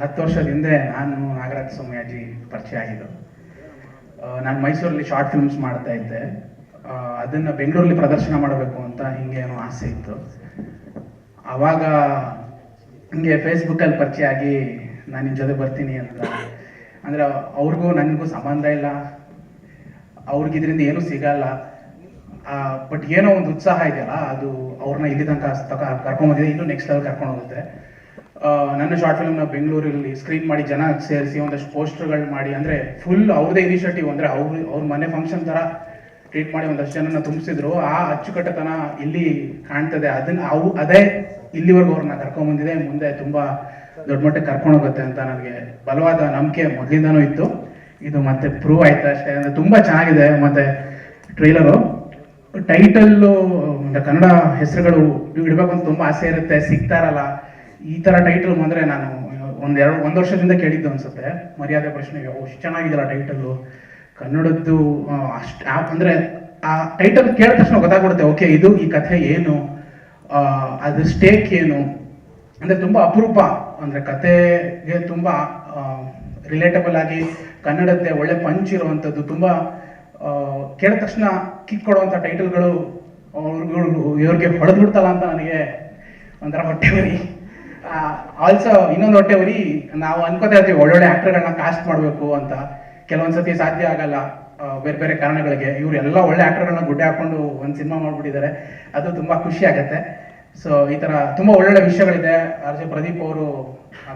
ಹತ್ತು ವರ್ಷದ ಹಿಂದೆ ನಾನು ನಾಗರಾಜ್ ಸ್ವಾಮಿಯಾಜಿ ಪರಿಚಯ ಆಗಿದ್ದು. ನಾನು ಮೈಸೂರಲ್ಲಿ ಶಾರ್ಟ್ ಫಿಲ್ಮ್ಸ್ ಮಾಡ್ತಾ ಇದ್ದೆ. ಅದನ್ನು ಬೆಂಗಳೂರಲ್ಲಿ ಪ್ರದರ್ಶನ ಮಾಡಬೇಕು ಅಂತ ಹಿಂಗೆ ಆಸೆ ಇತ್ತು. ಆವಾಗ ಹಿಂಗೆ ಫೇಸ್ಬುಕ್ಕಲ್ಲಿ ಪರಿಚಯ ಆಗಿ ನಾನು ನಿಮ್ಮ ಜೊತೆ ಬರ್ತೀನಿ ಅಂತ. ಅಂದರೆ ಅವ್ರಿಗೂ ನನಗೂ ಸಂಬಂಧ ಇಲ್ಲ. ಅವ್ರಿಗೆ ಇದರಿಂದ ಏನೂ ಸಿಗಲ್ಲ. ಬಟ್ ಏನೋ ಒಂದು ಉತ್ಸಾಹ ಇದೆಯಲ್ಲ, ಅದು ಅವ್ರನ್ನ ಇಲ್ಲಿ ತನಕ ತಕ ಕರ್ಕೊಂಡ್ಬಂದಿದೆ ಇನ್ನೂ ನೆಕ್ಸ್ಟ್ ಲೆವೆಲ್ ಕರ್ಕೊಂಡು ಹೋಗುತ್ತೆ. ನನ್ನ ಶಾರ್ಟ್ ಫಿಲ್ಮ್ನ ಬೆಂಗಳೂರಲ್ಲಿ ಸ್ಕ್ರೀನ್ ಮಾಡಿ ಜನ ಸೇರಿಸಿ ಒಂದಷ್ಟು ಪೋಸ್ಟರ್ಗಳು ಮಾಡಿ ಅಂದರೆ ಫುಲ್ ಅವ್ರದೇ ಇನಿಷಿಯೇಟಿವ್ ಅಂದರೆ ಅವ್ರು, ಅವ್ರ ಮನೆ ಫಂಕ್ಷನ್ ಥರ ಟ್ರೀಟ್ ಮಾಡಿ ಒಂದಷ್ಟು ಜನನ ತುಂಬಿಸಿದ್ರು. ಆ ಅಚ್ಚುಕಟ್ಟತನ ಇಲ್ಲಿ ಕಾಣ್ತದೆ. ಅದನ್ನ ಅವು, ಅದೇ ಇಲ್ಲಿವರೆಗೂ ಅವ್ರನ್ನ ಕರ್ಕೊಂಬಂದಿದೆ ಮುಂದೆ ತುಂಬಾ ದೊಡ್ಡ ಮಟ್ಟಕ್ಕೆ ಕರ್ಕೊಂಡು ಹೋಗುತ್ತೆ ಅಂತ ನನಗೆ ಬಲವಾದ ನಂಬಿಕೆ ಮೊದಲಿಂದನೂ ಇತ್ತು. ಇದು ಮತ್ತೆ ಪ್ರೂವ್ ಆಯ್ತು ಅಷ್ಟೇ. ಅಂದ್ರೆ ತುಂಬಾ ಚೆನ್ನಾಗಿದೆ ಮತ್ತೆ ಟ್ರೈಲರು ಟೈಟಲ್ಲು ಕನ್ನಡ ಹೆಸರುಗಳು ಇಡಬೇಕು ಅಂತ ತುಂಬಾ ಆಸೆ ಇರುತ್ತೆ. ಸಿಗ್ತಾ ಇರಲ್ಲ. ಈ ತರ ಟೈಟಲ್ ಬಂದ್ರೆ ನಾನು ಒಂದ್ ಎರಡು, ಒಂದ್ ವರ್ಷದಿಂದ ಕೇಳಿದ್ದು ಅನ್ಸುತ್ತೆ. ಮರ್ಯಾದೆ ಪ್ರಶ್ನೆಗೆ ಅಷ್ಟು ಚೆನ್ನಾಗಿದೆಯಲ್ಲ ಟೈಟಲ್ಲು ಕನ್ನಡದ್ದು ಅಷ್ಟ್ ಆ- ಅಂದ್ರೆ, ಆ ಟೈಟಲ್ ಕೇಳಿದ ತಕ್ಷಣ ಗೊತ್ತಾಗ್ಬಿಡುತ್ತೆ, ಓಕೆ, ಇದು ಈ ಕಥೆ ಏನು? ಅದ್ರ ಸ್ಟೇಕ್ ಏನು? ಅಂದ್ರೆ ತುಂಬಾ ಅಪರೂಪ. ಅಂದ್ರೆ ಕಥೆಗೆ ತುಂಬಾ ರಿಲೇಟಬಲ್ ಆಗಿ ಕನ್ನಡದ್ದೇ ಒಳ್ಳೆ ಪಂಚ್ ಇರುವಂಥದ್ದು. ತುಂಬಾ ಕೇಳಿದ ತಕ್ಷಣ ಕಿಕ್ ಕೊಡುವಂಥ ಟೈಟಲ್ಗಳು ಇವ್ರಿಗೆ ಹೊಡೆದು ಬಿಡ್ತಲ್ಲ ಅಂತ ನನಗೆ ಒಂಥರ ಹೊಟ್ಟೆ ಆಲ್ಸೋ ಇನ್ನೊಂದು ಹೊಟ್ಟೆ ಉರಿ, ನಾವು ಅನ್ಕೋತಾ ಇರ್ತೀವಿ, ಒಳ್ಳೊಳ್ಳೆ ಆಕ್ಟರ್ಗಳನ್ನ ಕಾಸ್ಟ್ ಮಾಡಬೇಕು ಅಂತ. ಕೆಲವೊಂದ್ಸತಿ ಸಾಧ್ಯ ಆಗಲ್ಲ ಬೇರೆ ಬೇರೆ ಕಾರಣಗಳಿಗೆ. ಇವ್ರು ಎಲ್ಲ ಒಳ್ಳೆ ಆಕ್ಟರ್ಗಳನ್ನ ಗುಡ್ಡೆ ಹಾಕೊಂಡು ಒಂದು ಸಿನಿಮಾ ಮಾಡ್ಬಿಟ್ಟಿದ್ದಾರೆ. ಅದು ತುಂಬಾ ಖುಷಿ ಆಗತ್ತೆ. ಸೊ ಈ ತರ ತುಂಬಾ ಒಳ್ಳೊಳ್ಳೆ ವಿಷಯಗಳಿದೆ. ಆರ್ ಜೆ ಪ್ರದೀಪ್ ಅವರು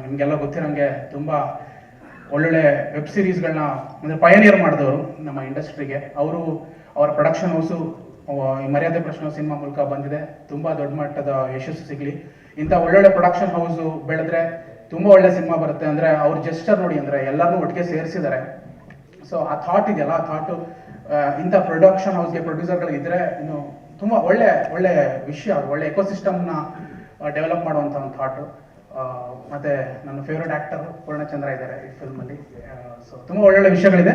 ನಿಮ್ಗೆಲ್ಲ ಗೊತ್ತಿರೋಂಗೆ ತುಂಬಾ ಒಳ್ಳೊಳ್ಳೆ ವೆಬ್ ಸಿರೀಸ್ಗಳನ್ನ ಅಂದರೆ ಪಯನಿಯರ್ ಮಾಡಿದವರು ನಮ್ಮ ಇಂಡಸ್ಟ್ರಿಗೆ ಅವರು, ಅವರ ಪ್ರೊಡಕ್ಷನ್ ಹೌಸು ಮರ್ಯಾದೆ ಪ್ರಶ್ನೆ ಸಿನಿಮಾ ಮೂಲಕ ಬಂದಿದೆ. ತುಂಬಾ ದೊಡ್ಡ ಮಟ್ಟದ ಯಶಸ್ಸು ಸಿಗ್ಲಿ. ಇಂಥ ಒಳ್ಳೊಳ್ಳೆ ಪ್ರೊಡಕ್ಷನ್ ಹೌಸು ಬೆಳೆದ್ರೆ ತುಂಬಾ ಒಳ್ಳೆ ಸಿನಿಮಾ ಬರುತ್ತೆ ಅಂದ್ರೆ ಅವ್ರ ಜೆಸ್ಟರ್ ನೋಡಿ ಅಂದ್ರೆ ಎಲ್ಲರನ್ನೂ ಒಟ್ಟಿಗೆ ಸೇರಿಸಿದ್ದಾರೆ ಸೊ ಆ ಥಾಟ್ ಇದೆಯಲ್ಲ, ಆ ಥಾಟು ಇಂಥ ಪ್ರೊಡಕ್ಷನ್ ಹೌಸ್ಗೆ ಪ್ರೊಡ್ಯೂಸರ್ಗಳು ಇದ್ರೆ ಇನ್ನು ತುಂಬಾ ಒಳ್ಳೆ ಒಳ್ಳೆ ವಿಷಯ ಒಳ್ಳೆ ಎಕೋಸಿಸ್ಟಮ್ನ ಡೆವಲಪ್ ಮಾಡುವಂಥ ಒಂದು ಥಾಟು ಮತ್ತೆ ನನ್ನ ಫೇವ್ರೆಟ್ ಆಕ್ಟರ್ ಪೂರ್ಣಚಂದ್ರ ಇದ್ದಾರೆ ಈ ಫಿಲ್ಮಲ್ಲಿ ಸೊ ತುಂಬಾ ಒಳ್ಳೊಳ್ಳೆ ವಿಷಯಗಳಿದೆ.